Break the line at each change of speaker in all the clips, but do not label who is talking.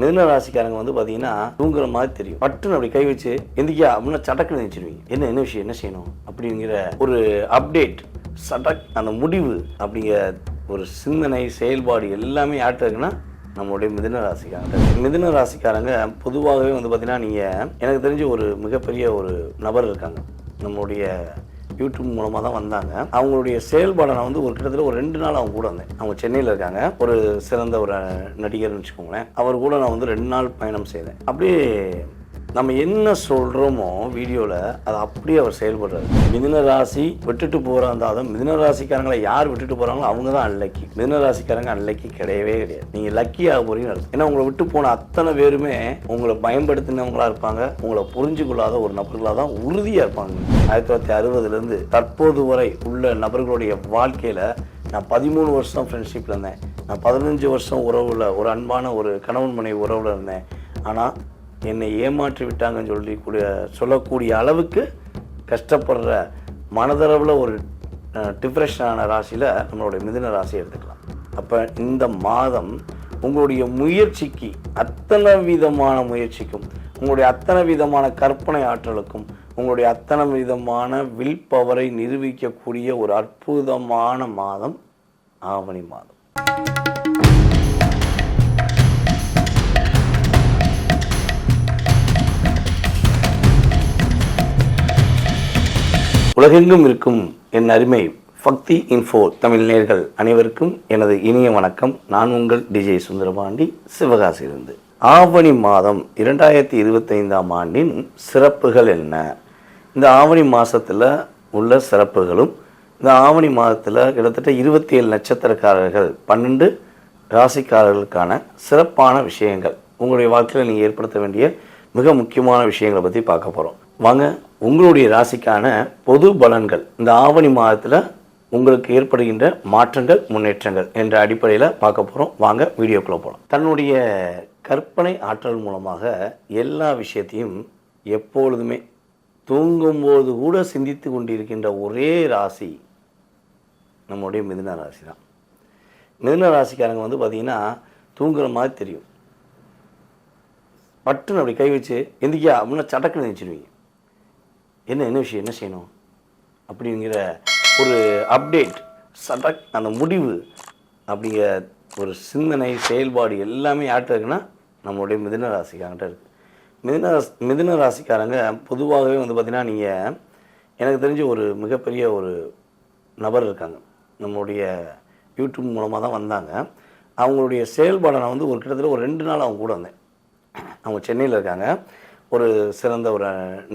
மிதுன ராசிக்காரங்க வந்து பார்த்தீங்கன்னா தூங்குற மாதிரி தெரியும். பட்டுன்னு அப்படி கை வச்சு எந்திரிக்கா அப்படின்னா சடக்குன்னு நினைச்சிருவீங்க என்ன என்ன விஷயம்? என்ன செய்யணும்? அப்படிங்கிற ஒரு அப்டேட் சடக் அந்த முடிவு அப்படிங்கிற ஒரு சிந்தனை செயல்பாடு எல்லாமே யார்கிட்ட இருக்குன்னா நம்மளுடைய மிதுன ராசிக்காரங்க. மிதுன ராசிக்காரங்க பொதுவாகவே வந்து பார்த்தீங்கன்னா நீங்கள் எனக்கு தெரிஞ்ச ஒரு மிகப்பெரிய ஒரு நபர் இருக்காங்க. நம்மளுடைய யூடியூப் மூலமாக தான் வந்தாங்க. அவங்களுடைய செயல்பாடை நான் வந்து ஒரு கிட்டத்தட்ட ஒரு ரெண்டு நாள் அவங்க கூட வந்தேன் அவங்க சென்னையில் இருக்காங்க. ஒரு சிறந்த ஒரு நடிகர்னு வச்சுக்கோங்களேன். அவர் கூட நான் வந்து ரெண்டு நாள் பயணம் செய்தேன். அப்படியே நம்ம என்ன சொல்கிறோமோ வீடியோவில் அது அப்படியே அவர் செயல்படுறாரு. மிதின ராசி விட்டுட்டு போகிற அந்த மிதின ராசிக்காரங்களை யார் விட்டுட்டு போகிறாங்களோ அவங்க தான் அன்லக்கி மிதின ராசிக்காரங்க அன்லக்கி கிடையவே கிடையாது. நீங்கள் லக்கியாக போறீங்கன்னு அர்த்தம். ஏன்னா உங்களை விட்டு போன அத்தனை பேருமே உங்களை பயன்படுத்தினவங்களா இருப்பாங்க. உங்களை புரிஞ்சு கொள்ளாத ஒரு நபர்களாக தான் உறுதியாக இருப்பாங்க. ஆயிரத்தி தொள்ளாயிரத்தி அறுபதுலேருந்து தற்போது வரை உள்ள நபர்களுடைய வாழ்க்கையில் நான் பதிமூணு வருஷம் ஃப்ரெண்ட்ஷிப்பில் இருந்தேன். நான் பதினஞ்சு வருஷம் உறவில் ஒரு அன்பான ஒரு கணவன் மனைவி உறவில் இருந்தேன். ஆனால் என்னை ஏமாற்றி விட்டாங்கன்னு சொல்லி கூடிய சொல்லக்கூடிய அளவுக்கு கஷ்டப்படுற மனதளவில் ஒரு டிப்ரெஷனான ராசியில் நம்மளுடைய மிதுன ராசியை எடுத்துக்கலாம். அப்போ இந்த மாதம் உங்களுடைய முயற்சிக்கு அத்தனை விதமான முயற்சிக்கும் உங்களுடைய அத்தனை விதமான கற்பனை ஆற்றலுக்கும் உங்களுடைய அத்தனை விதமான வில் பவரை நிரூபிக்கக்கூடிய ஒரு அற்புதமான மாதம் ஆவணி மாதம். உலகெங்கும் இருக்கும் என் அருமை ஃபக்தி இன்ஃபோ தமிழ் நேர்கள் அனைவருக்கும் எனது இனிய வணக்கம். நான் உங்கள் டிஜே சுந்தரபாண்டி. சிவகாசியிலிருந்து. ஆவணி மாதம் இரண்டாயிரத்தி இருபத்தைந்தாம் ஆண்டின் சிறப்புகள் என்ன? இந்த ஆவணி மாதத்தில் உள்ள சிறப்புகளும் இந்த ஆவணி மாதத்தில் கிட்டத்தட்ட இருபத்தி ஏழு நட்சத்திரக்காரர்கள் பன்னெண்டு ராசிக்காரர்களுக்கான சிறப்பான விஷயங்கள். உங்களுடைய வாழ்க்கையில் நீங்கள் ஏற்படுத்த வேண்டிய மிக முக்கியமான விஷயங்களை பற்றி பார்க்க போகிறோம் வாங்க உங்களுடைய ராசிக்கான பொது பலன்கள். இந்த ஆவணி மாதத்தில் உங்களுக்கு ஏற்படுகின்ற மாற்றங்கள் முன்னேற்றங்கள் என்ற அடிப்படையில் பார்க்க போகிறோம் வாங்க வீடியோக்குள்ளே போகலாம் தன்னுடைய கற்பனை ஆற்றல் மூலமாக எல்லா விஷயத்தையும் எப்பொழுதுமே தூங்கும்போது கூட சிந்தித்து கொண்டிருக்கின்ற ஒரே ராசி நம்முடைய மிதுன ராசி தான் மிதுன ராசிக்காரங்க வந்து பார்த்திங்கன்னா தூங்குற மாதிரி தெரியும். பட்டுன்னு அப்படி கை வச்சு எந்திரிக்கா அப்படின்னா சடக்குன்னு நினச்சிடுவீங்க என்ன என்ன விஷயம் என்ன செய்யணும்? அப்படிங்கிற ஒரு அப்டேட் சடக் அந்த முடிவு அப்படிங்கிற ஒரு சிந்தனை செயல்பாடு எல்லாமே யார்கிட்ட இருக்குன்னா நம்மளுடைய மிதுன ராசிக்காரங்கிட்ட இருக்குது மிதுன ராசி மிதுன ராசிக்காரங்க பொதுவாகவே வந்து பார்த்திங்கன்னா நீங்கள் எனக்கு தெரிஞ்ச ஒரு மிகப்பெரிய ஒரு நபர் இருக்காங்க. நம்மளுடைய யூடியூப் மூலமாக தான் வந்தாங்க. அவங்களுடைய செயல்பாடை நான் வந்து ஒரு கிட்டத்தட்ட ஒரு ரெண்டு நாள் அவங்க கூட வந்தேன். அவங்க சென்னையில் இருக்காங்க. ஒரு சிறந்த ஒரு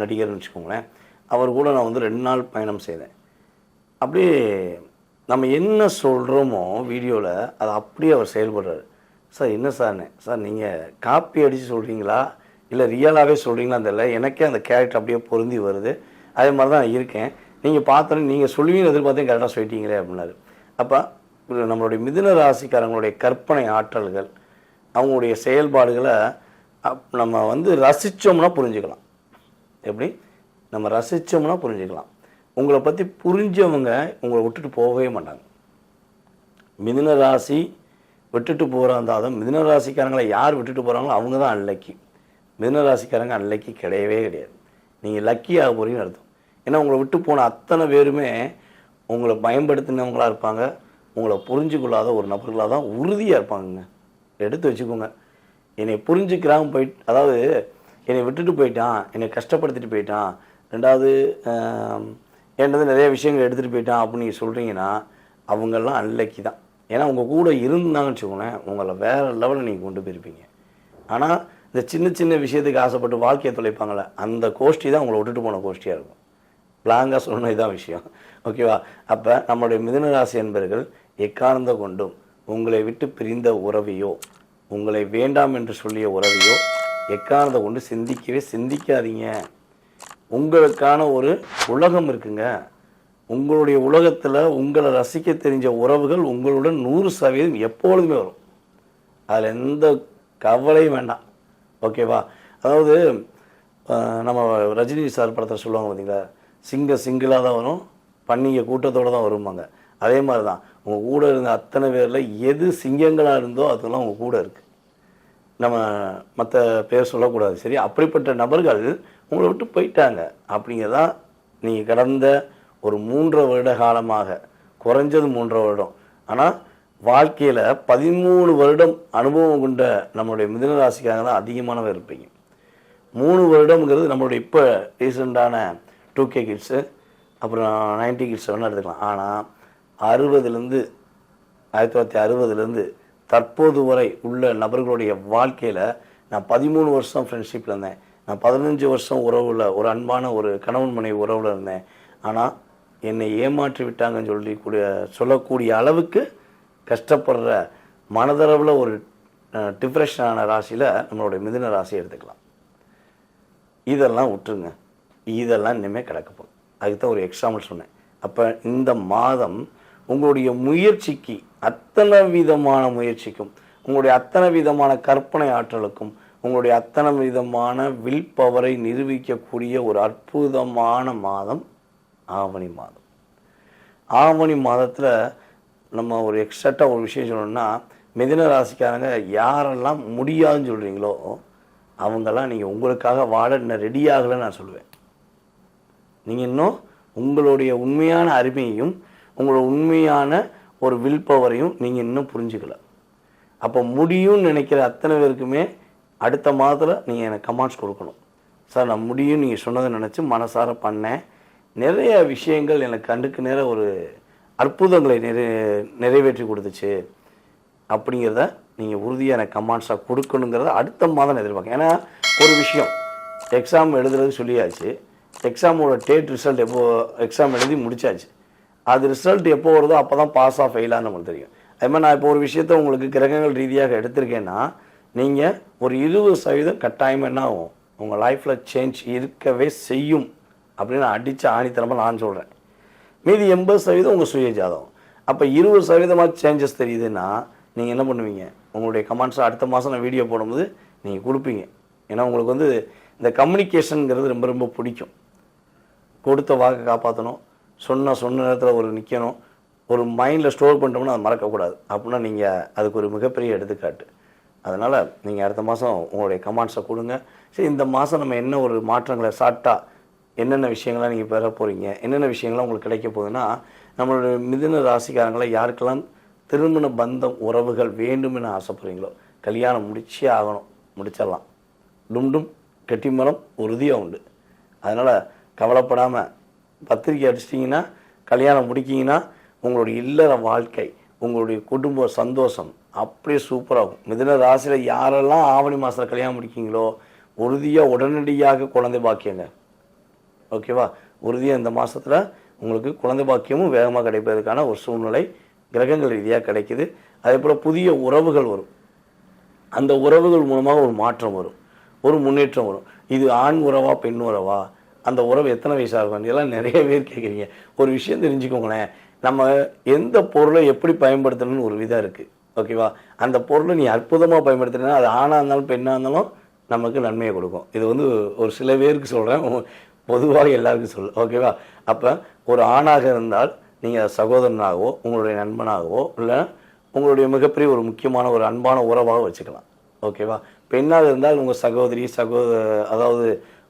நடிகர்னு வச்சுக்கோங்களேன். அவர் கூட நான் வந்து ரெண்டு நாள் பயணம் செய்தேன். அப்படியே நம்ம என்ன சொல்கிறோமோ வீடியோவில் அது அப்படியே அவர் செயல்படுறாரு. சார் என்ன சார்னு? சார் நீங்கள் காப்பி அடித்து சொல்கிறீங்களா இல்லை ரியலாகவே சொல்கிறீங்களா தெரியல. எனக்கே அந்த கேரக்டர் அப்படியே பொருந்தி வருது. அதே மாதிரி தான் நான் இருக்கேன். நீங்கள் பார்த்தோன்னே நீங்கள் சொல்லுவீங்க எதிர்பார்த்தையும் கரெக்டாக சொல்லிட்டீங்களே அப்படின்னாரு. அப்போ நம்மளுடைய மிதுன ராசிக்காரங்களுடைய கற்பனை ஆற்றல்கள் அவங்களுடைய செயல்பாடுகளை அப்- நம்ம வந்து ரசித்தோம்னா புரிஞ்சுக்கலாம். எப்படி? நம்ம ரசித்தோம்னா புரிஞ்சுக்கலாம். உங்களை பற்றி புரிஞ்சவங்க உங்களை விட்டுட்டு போகவே மாட்டாங்க. மிதுன ராசி விட்டுட்டு போகிறாந்தாலும் அந்த மிதுன ராசிக்காரங்களை யார் விட்டுட்டு போகிறாங்களோ அவங்க தான் அன்லக்கி மிதுன ராசிக்காரங்க அன்லக்கி கிடையவே கிடையாது. நீங்கள் லக்கியாக போகிறீங்கன்னு அர்த்தம். ஏன்னா உங்களை விட்டு போன அத்தனை பேருமே உங்களை பயன்படுத்தினவங்களா இருப்பாங்க. உங்களை புரிஞ்சு கொள்ளாத ஒரு நபர்களாக தான் உறுதியாக இருப்பாங்கங்க. எடுத்து வச்சுக்கோங்க. என்னை புரிஞ்சுக்கிறாங்க போயிட்டு அதாவது என்னை விட்டுட்டு போயிட்டான் என்னை கஷ்டப்படுத்திட்டு போயிட்டான் ரெண்டாவது என்னது என்கிட்ட நிறைய விஷயங்கள் எடுத்துகிட்டு போயிட்டான் அப்படின்னு நீங்கள் சொல்கிறீங்கன்னா அவங்கெல்லாம் அன்லக்கி தான். ஏன்னா உங்கள் கூட இருந்தாங்கன்னு வச்சுக்கோங்களேன் உங்களை வேறு லெவலில் நீங்கள் கொண்டு போயிருப்பீங்க. ஆனால் இந்த சின்ன சின்ன விஷயத்துக்கு ஆசைப்பட்டு வாழ்க்கையை தொலைப்பாங்களே அந்த கோஷ்டி தான் உங்களை விட்டுட்டு போன கோஷ்டியாக இருக்கும். பிளாங்காக சொல்லணும் இதுதான் விஷயம். ஓகேவா அப்போ நம்மளுடைய மிதனராசி என்பர்கள் எக்காரணந்த கொண்டும் உங்களை விட்டு பிரிந்த உறவையோ உங்களை வேண்டாம் என்று சொல்லிய உறவையோ எக்காரணத்தை கொண்டு சிந்திக்கவே சிந்திக்காதீங்க. உங்களுக்கான ஒரு உலகம் இருக்குங்க. உங்களுடைய உலகத்தில் உங்களை ரசிக்க தெரிஞ்ச உறவுகள் உங்களுடன் நூறு சதவீதம் எப்பொழுதுமே வரும். அதில் எந்த கவலையும் வேண்டாம். ஓகேவா? அதாவது நம்ம ரஜினி சார் படத்தில் சொல்லுவாங்க பார்த்தீங்களா சிங்க சிங்கிளாக தான் வரும் பன்னிங்க கூட்டத்தோடு தான் வருவாங்க அதே மாதிரி தான் உங்கள் கூட இருந்த அத்தனை பேரில் எது சிங்கங்களாக இருந்தோ அதெல்லாம் உங்கள் கூட இருக்குது நம்ம மற்ற பேர் சொல்லக்கூடாது சரி? அப்படிப்பட்ட நபர்கள் உங்களை விட்டு போயிட்டாங்க. அப்படிங்கிறதான் நீங்கள் கடந்த ஒரு மூன்று வருட காலமாக குறைஞ்சது மூன்று வருடம். ஆனால் வாழ்க்கையில் பதிமூணு வருடம் அனுபவம் கொண்ட நம்மளுடைய மிதன ராசிக்காக தான் அதிகமானவர் இருப்பீங்க. மூணு வருடம்ங்கிறது நம்மளுடைய இப்போ ரீசெண்டான டூ கே கிட்ஸு அப்புறம் நைன்டி கிட்ஸ் வேணால் எடுத்துக்கலாம். ஆனால் அறுபதுலேருந்து ஆயிரத்தி தொள்ளாயிரத்தி அறுபதுலேருந்து தற்போது வரை உள்ள நபர்களுடைய வாழ்க்கையில் நான் பதிமூணு வருஷம் ஃப்ரெண்ட்ஷிப்பில் இருந்தேன். நான் பதினஞ்சு வருஷம் உறவில் ஒரு அன்பான ஒரு கணவன் மனைவி உறவில் இருந்தேன். ஆனால் என்னை ஏமாற்றி விட்டாங்கன்னு சொல்லி கூடிய சொல்லக்கூடிய அளவுக்கு கஷ்டப்படுற மனதளவில் ஒரு டிப்ரெஷனான ராசியில் நம்மளுடைய மிதுன ராசியை எடுத்துக்கலாம். இதெல்லாம் விட்டுருங்க. இதெல்லாம் இனிமேல் கிடக்க போகுது. அதுக்கு தான் ஒரு எக்ஸாம்பிள் சொன்னேன். அப்போ இந்த மாதம் உங்களுடைய முயற்சிக்கு அத்தனை விதமான முயற்சிக்கும் உங்களுடைய அத்தனை விதமான கற்பனை ஆற்றலுக்கும் உங்களுடைய அத்தனை விதமான வில் பவரை நிரூபிக்கக்கூடிய ஒரு அற்புதமான மாதம் ஆவணி மாதம். ஆவணி மாதத்தில் நம்ம ஒரு எக்ஸ்ட்ரட்டாக ஒரு விஷயம் சொல்லணும்னா மிதின ராசிக்காரங்க யாரெல்லாம் முடியாதுன்னு சொல்கிறீங்களோ அவங்கெல்லாம் நீங்கள் உங்களுக்காக வாழ இன்னும் ரெடி ஆகலைன்னு நான் சொல்லுவேன். நீங்கள் இன்னும் உங்களுடைய உண்மையான அருமையையும் உங்களோட உண்மையான ஒரு வில் பவரையும் நீங்கள் இன்னும் புரிஞ்சுக்கல. அப்போ முடியும்னு நினைக்கிற அத்தனை பேருக்குமே அடுத்த மாதத்தில் நீங்கள் எனக்கு கமெண்ட்ஸ் கொடுக்கணும். சார் நான் முடியும் நீங்கள் சொன்னதை நினச்சி மனசார பண்ணேன். நிறைய விஷயங்கள் எனக்கு கண்டுக்கு நேர ஒரு அற்புதங்களை நிறை நிறைவேற்றி கொடுத்துச்சு. அப்படிங்கிறத நீங்கள் உறுதியாக எனக்கு கமாண்ட்ஸாக கொடுக்கணுங்கிறத அடுத்த மாதம் எதிர்பார்க்க ஏன்னா ஒரு விஷயம். எக்ஸாம் எழுதுறது சொல்லியாச்சு. எக்ஸாமோட டேட் ரிசல்ட் எப்போ எக்ஸாம் எழுதி முடிச்சாச்சு. அது ரிசல்ட் எப்போ வருதோ அப்போ தான் பாஸ் ஆஃப் ஃபெயிலான்னு நம்மளுக்கு தெரியும். அது மாதிரி நான் இப்போ ஒரு விஷயத்த உங்களுக்கு கிரகங்கள் ரீதியாக எடுத்திருக்கேன்னா நீங்கள் ஒரு இருபது சதவீதம் கட்டாயம் என்ன ஆகும்? உங்கள் லைஃப்பில் சேஞ்ச் இருக்கவே செய்யும். அப்படின்னு அடித்து ஆணித்தனமாக நான் சொல்கிறேன் மீதி எண்பது சதவீதம் உங்கள் சுய ஜாதகம் அப்போ இருபது சதவீதமாக சேஞ்சஸ் தெரியுதுன்னா நீங்கள் என்ன பண்ணுவீங்க? உங்களுடைய கமெண்ட்ஸை அடுத்த மாதம் நான் வீடியோ போடும்போது நீங்கள் கொடுப்பீங்க. ஏன்னா உங்களுக்கு வந்து இந்த கம்யூனிகேஷனுங்கிறது ரொம்ப ரொம்ப பிடிக்கும். கொடுத்த வாக்கை காப்பாற்றணும் சொன்ன சொன்ன நேரத்தில் ஒரு நிற்கணும் ஒரு மைண்டில் ஸ்டோர் பண்ணிட்டோம்னா அதை மறக்கக்கூடாது. அப்படின்னா நீங்கள் அதுக்கு ஒரு மிகப்பெரிய எடுத்துக்காட்டு. அதனால் நீங்கள் அடுத்த மாதம் உங்களுடைய கமாண்ட்ஸை கொடுங்க. சரி இந்த மாதம் நம்ம என்ன ஒரு மாற்றங்களை ஷார்ட்டாக என்னென்ன விஷயங்கள்லாம் நீங்கள் பெற போகிறீங்க என்னென்ன விஷயங்கள்லாம் உங்களுக்கு கிடைக்க போகுதுன்னா நம்மளுடைய மிதுன ராசிக்காரங்களை யாருக்கெல்லாம் திருமண பந்தம் உறவுகள் வேண்டும்னு ஆசைப்படுறீங்களோ கல்யாணம் முடிச்சே ஆகணும் முடிச்சிடலாம். டும்டும் கெட்டிமரம் உறுதியாக உண்டு. அதனால் கவலைப்படாமல் பத்திரிக்கை அடிச்சிட்டிங்கன்னா கல்யாணம் முடிக்கிங்கன்னா உங்களுடைய இல்லற வாழ்க்கை உங்களுடைய குடும்ப சந்தோஷம் அப்படியே சூப்பராகும். மிதன ராசியில் யாரெல்லாம் ஆவணி மாதத்தில் கல்யாணம் முடிக்கிங்களோ உறுதியாக உடனடியாக குழந்தை பாக்கியங்க. ஓகேவா? உறுதியாக இந்த மாதத்தில் உங்களுக்கு குழந்தை பாக்கியமும் வேகமாக கிடைப்பதற்கான ஒரு சூழ்நிலை கிரகங்கள் ரீதியாக கிடைக்குது. அதே போல் புதிய உறவுகள் வரும். அந்த உறவுகள் மூலமாக ஒரு மாற்றம் வரும். ஒரு முன்னேற்றம் வரும். இது ஆண் உறவா பெண் உறவா? அந்த உறவு எத்தனை வயசாக இருக்கும் இதெல்லாம் நிறைய பேர் கேட்குறீங்க ஒரு விஷயம் தெரிஞ்சுக்கோங்களேன். நம்ம எந்த பொருளை எப்படி பயன்படுத்தணும்னு ஒரு விதம் இருக்குது ஓகேவா? அந்த பொருளை நீ அற்புதமாக பயன்படுத்தினா அது ஆணாக இருந்தாலும் பெண்ணாக இருந்தாலும் நமக்கு நன்மையை கொடுக்கும். இது வந்து ஒரு சில பேருக்கு சொல்கிறேன் பொதுவாக எல்லாருக்கும் சொல் ஓகேவா? அப்போ ஒரு ஆணாக இருந்தால் நீங்கள் சகோதரனாகவோ உங்களுடைய நண்பனாகவோ இல்லை உங்களுடைய மிகப்பெரிய ஒரு முக்கியமான ஒரு அன்பான உறவாக வச்சுக்கலாம். ஓகேவா? பெண்ணாக இருந்தால் உங்கள் சகோதரி சகோதர அதாவது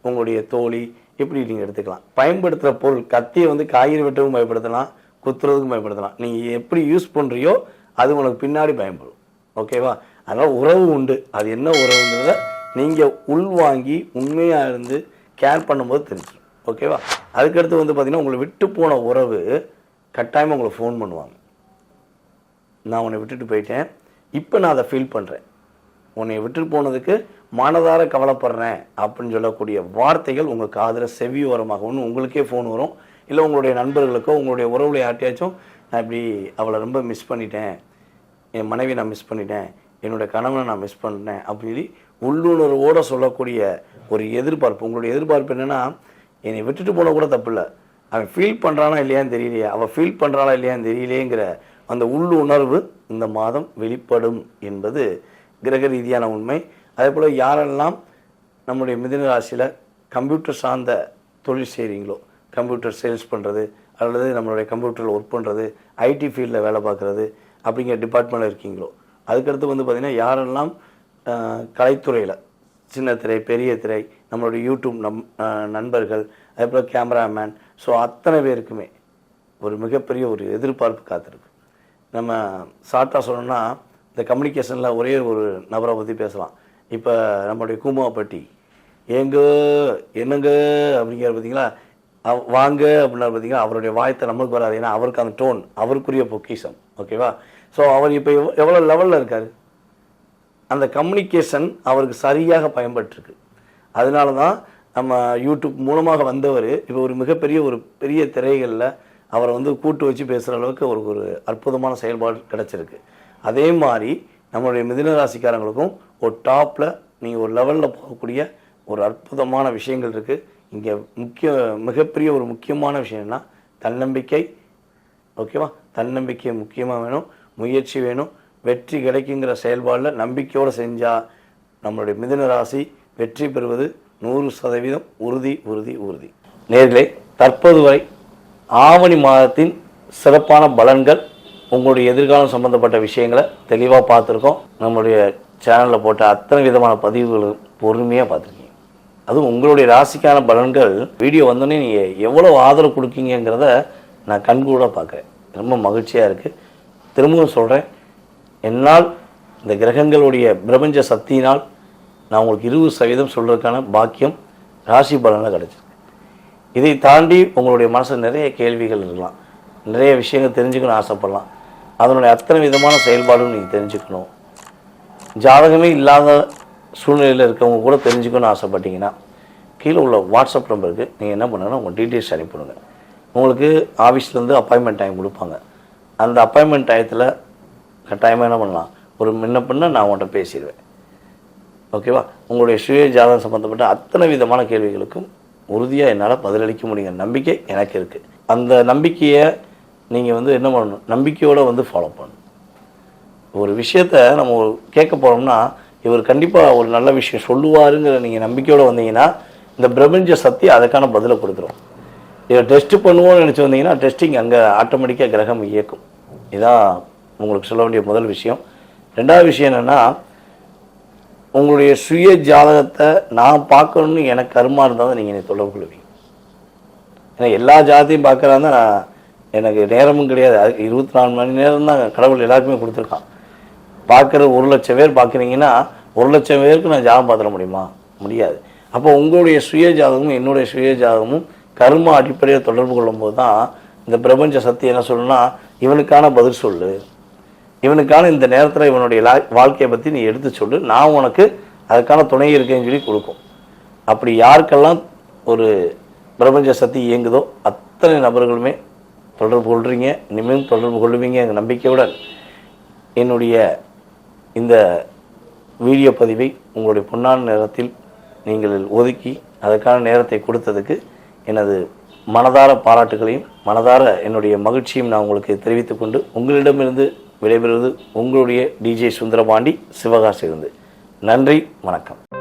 உங்களுடைய தோழி இப்படி நீங்கள் எடுத்துக்கலாம். பயன்படுத்துகிற பொருள் கத்தியை வந்து காய்கறி வெட்டவும் பயன்படுத்தலாம் குத்துறதுக்கும் பயன்படுத்தலாம். நீங்கள் எப்படி யூஸ் பண்ணுறியோ அது உனக்கு பின்னாடி பயன்படும். ஓகேவா? அதனால் உறவு உண்டு. அது என்ன உறவுங்கிறத நீங்கள் உள்வாங்கி உண்மையாக இருந்து கேர் பண்ணும்போது தெரிஞ்சிடும் ஓகேவா? அதுக்கடுத்து வந்து பார்த்தீங்கன்னா உங்களை விட்டு போன உறவு கட்டாயமாக உங்களை ஃபோன் பண்ணுவாங்க. நான் உன்னை விட்டுட்டு போயிட்டேன். இப்போ நான் அதை ஃபீல் பண்ணுறேன் உன்னை விட்டுட்டு போனதுக்கு மனதார கவலைப்படுறேன் அப்படின்னு சொல்லக்கூடிய வார்த்தைகள் உங்கள் காதில் செவி ஓரமாக ஒன்று உங்களுக்கே ஃபோன் வரும். இல்லை உங்களுடைய நண்பர்களுக்கோ உங்களுடைய உறவுல யார்ட்டையாச்சும் நான் இப்படி அவளை ரொம்ப மிஸ் பண்ணிட்டேன் என் மனைவி நான் மிஸ் பண்ணிட்டேன் என்னுடைய கணவனை நான் மிஸ் பண்ணிட்டேன் அப்படின்னு உள்ளுணர்வோடு சொல்லக்கூடிய ஒரு எதிர்பார்ப்பு. உங்களுடைய எதிர்பார்ப்பு என்னென்னா என்னை விட்டுட்டு போன கூட தப்பு இல்லை. அவன் ஃபீல் பண்ணுறானா இல்லையான்னு தெரியலையே. அவள் ஃபீல் பண்ணுறாளா இல்லையான்னு தெரியலையேங்கிற அந்த உள்ளுணர்வு இந்த மாதம் வெளிப்படும் என்பது கிரக ரீதியான உண்மை. அதே போல் யாரெல்லாம் நம்முடைய மிதன ராசியில் கம்ப்யூட்டர் சார்ந்த தொழில் செய்கிறீங்களோ கம்ப்யூட்டர் சேல்ஸ் பண்ணுறது அல்லது நம்மளுடைய கம்ப்யூட்டரில் ஒர்க் பண்ணுறது ஐடி ஃபீல்டில் வேலை பார்க்குறது அப்படிங்கிற டிபார்ட்மெண்ட்டில் இருக்கீங்களோ அதுக்கடுத்து வந்து பார்த்திங்கன்னா யாரெல்லாம் கலைத்துறையில் சின்ன திரை பெரிய திரை நம்மளுடைய யூடியூப் நம் நண்பர்கள் அதே போல் கேமராமேன் ஸோ அத்தனை பேருக்குமே ஒரு மிகப்பெரிய ஒரு எதிர்பார்ப்பு காத்திருக்கு. நம்ம ஷார்ட்டாக சொல்லணும்னா இந்த கம்யூனிகேஷனில் ஒரே ஒரு நபரை பற்றி பேசலாம். இப்போ நம்மளுடைய கூமாப்பட்டி ஏங்க என்னங்க அப்படிங்கிற பார்த்தீங்களா வாங்க அப்படின்னா பார்த்தீங்கன்னா அவருடைய வாயத்தை நம்மளுக்கு வராது. ஏன்னா அவருக்கு அந்த டோன் அவருக்குரிய பொக்கிஷம். ஓகேவா ஸோ அவர் இப்போ எவ்வளோ லெவலில் இருக்கார்? அந்த கம்யூனிகேஷன் அவருக்கு சரியாக பயன்பட்டுருக்கு. அதனால தான் நம்ம யூடியூப் மூலமாக வந்தவர் இப்போ ஒரு மிகப்பெரிய ஒரு பெரிய திரைகளில் அவரை வந்து கூட்டு வச்சு பேசுகிற அளவுக்கு அவருக்கு ஒரு அற்புதமான செயல்பாடு கிடச்சிருக்கு. அதே மாதிரி நம்மளுடைய மிதுன ராசிக்காரங்களுக்கும் ஒரு டாப்பில் நீங்கள் ஒரு லெவலில் போகக்கூடிய ஒரு அற்புதமான விஷயங்கள் இருக்குது இங்கே முக்கிய மிகப்பெரிய ஒரு முக்கியமான விஷயம்னா தன்னம்பிக்கை. ஓகேவா? தன்னம்பிக்கை முக்கியமாக வேணும் முயற்சி வேணும். வெற்றி கிடைக்குங்கிற செயல்பாடில் நம்பிக்கையோடு செஞ்சால் நம்மளுடைய மிதுன ராசி வெற்றி பெறுவது நூறு சதவீதம் உறுதி உறுதி உறுதி. நேர்களே தற்போது வரை ஆவணி மாதத்தின் சிறப்பான பலன்கள் உங்களுடைய எதிர்காலம் சம்பந்தப்பட்ட விஷயங்களை தெளிவாக பார்த்துருக்கோம். நம்மளுடைய சேனலில் போட்ட அத்தனை விதமான பதிவுகளும் பொறுமையாக பார்த்துருக்கோம். அதுவும் உங்களுடைய ராசிக்கான பலன்கள். வீடியோ வந்தோடனே நீங்கள் எவ்வளோ ஆதரவு கொடுக்கீங்கங்கிறத நான் கண்கூட பார்க்குறேன். ரொம்ப மகிழ்ச்சியாக இருக்குது திரும்பவும் சொல்கிறேன் என்னால் இந்த கிரகங்களுடைய பிரபஞ்ச சக்தியினால் நான் உங்களுக்கு இருபது சதவீதம் சொல்கிறதுக்கான பாக்கியம் ராசி பலனில் கிடச்சிருக்கு. இதை தாண்டி உங்களுடைய மனசில் நிறைய கேள்விகள் இருக்கலாம். நிறைய விஷயங்கள் தெரிஞ்சுக்கணும் ஆசைப்படலாம். அதனுடைய அத்தனை விதமான செயல்பாடும் நீங்கள் தெரிஞ்சுக்கணும். ஜாதகமே இல்லாத சூழ்நிலையில் இருக்கவங்க கூட தெரிஞ்சுக்கணும்னு ஆசைப்பட்டீங்கன்னா கீழே உள்ள வாட்ஸ்அப் நம்பருக்கு நீங்கள் என்ன பண்ணுங்கன்னா உங்கள் டீட்டெயில்ஸ் அனுப்பிவிடுங்க. உங்களுக்கு ஆஃபீஸ்லேருந்து அப்பாயின்மெண்ட் டைம் கொடுப்பாங்க. அந்த அப்பாயின்மெண்ட் டயத்தில் கட்டாயமாக என்ன பண்ணலாம்? ஒரு முன்ன பின்ன நான் உங்கள்கிட்ட பேசிடுவேன். ஓகேவா? உங்களுடைய சுய ஜாதகம் சம்மந்தப்பட்ட அத்தனை விதமான கேள்விகளுக்கும் உறுதியாக என்னால் பதிலளிக்க முடியுங்கிற நம்பிக்கை எனக்கு இருக்குது அந்த நம்பிக்கையை நீங்கள் வந்து என்ன பண்ணணும்? நம்பிக்கையோடு வந்து ஃபாலோ பண்ணணும். ஒரு விஷயத்த நம்ம கேட்க போகிறோம்னா இவர் கண்டிப்பாக ஒரு நல்ல விஷயம் சொல்லுவாருங்கிற நீங்கள் நம்பிக்கையோடு வந்தீங்கன்னா இந்த பிரபஞ்ச சக்தி அதுக்கான பதிலை கொடுத்துரும். இதை டெஸ்ட் பண்ணுவோம்னு நினச்சி வந்தீங்கன்னா டெஸ்டிங் அங்கே ஆட்டோமேட்டிக்காக கிரகம் இயக்கும். இதான் உங்களுக்கு சொல்ல வேண்டிய முதல் விஷயம். ரெண்டாவது விஷயம் என்னென்னா உங்களுடைய சுய ஜாதகத்தை நான் பார்க்கணுன்னு எனக்கு கருமா இருந்தால் தான் நீங்கள் என்னை தொடர்பு கொள்வீங்க. ஏன்னா எல்லா ஜாதத்தையும் பார்க்குறாங்க நான் எனக்கு நேரமும் கிடையாது. அதுக்கு இருபத்தி நாலு மணி நேரம் தான் கடவுள் எல்லாருக்குமே கொடுத்துருக்கான். பார்க்குற ஒரு லட்சம் பேர் பார்க்குறீங்கன்னா ஒரு லட்சம் பேருக்கு நான் ஜாதகம் பார்த்துட முடியுமா? முடியாது. அப்போ உங்களுடைய சுய ஜாதகமும் என்னுடைய சுய ஜாதகமும் கர்ம அடிப்படையில் தொடர்பு கொள்ளும்போது தான் இந்த பிரபஞ்ச சக்தி என்ன சொல்லணும்னா இவனுக்கான பதில் சொல்லு. இவனுக்கான இந்த நேரத்தில் இவனுடைய லா- வாழ்க்கையை பற்றி நீ எடுத்து சொல்லு. நான் உனக்கு அதுக்கான துணை இருக்கேன்னு சொல்லி கொடுக்கும். அப்படி யாருக்கெல்லாம் ஒரு பிரபஞ்ச சக்தி இயங்குதோ அத்தனை நபர்களுமே தொடர்பு கொள்றீங்க. இனிமேல் தொடர்பு கொள்ளுவீங்க எங்கள் நம்பிக்கையுடன் என்னுடைய இந்த வீடியோ பதிவை உங்களுடைய பொன்னான நேரத்தில் நீங்கள் ஒதுக்கி அதற்கான நேரத்தை கொடுத்ததுக்கு எனது மனதார பாராட்டுகளையும் மனதார என்னுடைய மகிழ்ச்சியும் நான் உங்களுக்கு தெரிவித்துக் கொண்டு உங்களிடமிருந்து விடைபெறுவது உங்களுடைய டிஜே சுந்தரபாண்டி சிவகாசிலிருந்து நன்றி வணக்கம்.